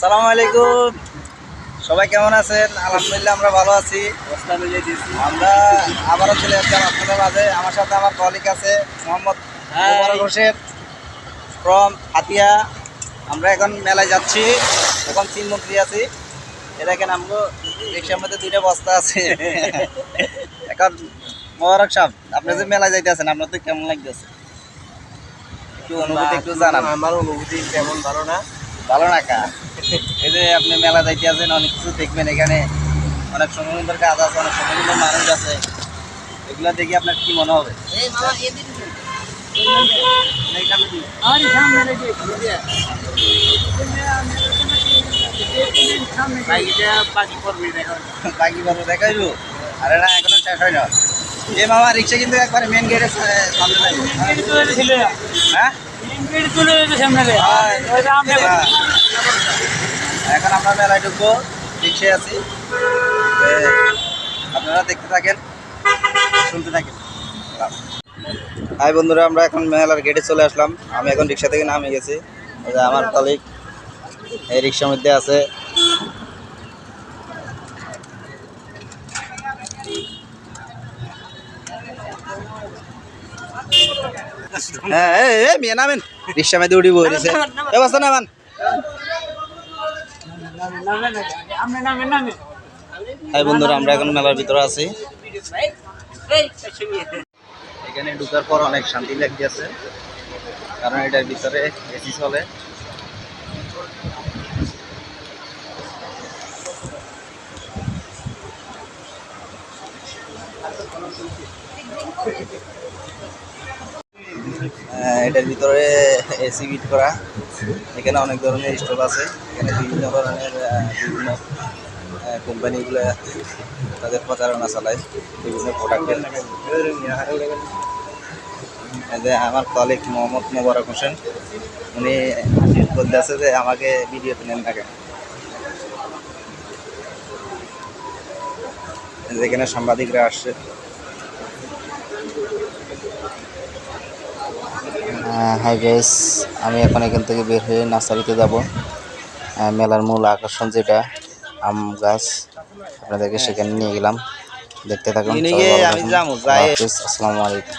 সালাম আলাইকুম। সবাই কেমন আছেন? আলহামদুলিল্লাহ আমরা ভালো আছি। আমরা আবারও চলে আসলাম আপনাদের মাঝে। আমার সাথে আমার কলিগ আছে মোহাম্মদ. হোসেন ফ্রম হাতিয়া। আমরা এখন মেলায় যাচ্ছি। এখন তিন মন্ত্রী আছি। এ দেখেন আমগো রিক্সার মধ্যে দুইটা বস্তা আছে। এখন মোবারক সাহেব আপনি যে মেলায় যাইতেছেন আপনার তো কেমন লাগতেছে? একটু অনুভূতি একটু জানান। আমার অনুভূতি তেমন ভালো না। ভালো না কা? এই যে আপনি মেলা যাইতে আছেন অনেক কিছু দেখবেন এখানে। অনেক সুন্দর কাজ আছে অনেক সুন্দর মানুষ আছে। এগুলো দেখে আপনার কি মনে হবে? বাকি করবি দেখো বাকি ভালো দেখাইবো? আরে না এখনও শেষ হয় না। মামা রিক্সা কিন্তু একবারে মেন গেটে সামনে যাইবো। হ্যাঁ? হ্যাঁ। এখন আমরা মেলায় ঢুকবো রিক্সায় আছি। আপনারা দেখতে থাকেন শুনতে থাকেন। হাই বন্ধুরা আমরা এখন মেলার গেটে চলে আসলাম। আমি এখন রিক্সা থেকে নামে গেছি। আমার কলিগ এই রিক্সার মধ্যে আছে। হ্যাঁ মেয়ে নামেন। রিক্সা মধ্যে উঠি বস্তা নামান। হাই বন্ধুরা, আমরা এখন মেলার ভিতরে আছি। এখানে ঢুকার পর অনেক শান্তি লাগতেছে, কারণ এটার ভিতরে এসি চলে। এটার ভিতরে এসি ফিট করা। এখানে অনেক ধরনের স্টল আছে। এখানে বিভিন্ন ধরনের বিভিন্ন কোম্পানিগুলো তাদের প্রচারণা চালায়। বিভিন্ন প্রোডাক্টের যে আমার কলিগ মোহাম্মদ মোবারক হোসেন, উনি বলতে আছে যে আমাকে ভিডিওতে নেন থাকে যেখানে সাংবাদিকরা আসছে। হাই গাইস আমি এখন এখান থেকে বের হয়ে নার্সারিতে যাব। মেলার মূল আকর্ষণ যেটা আম গাছ আপনাদেরকে সেখানে নিয়ে গেলাম। দেখতে থাকুন আসসালামু আলাইকুম।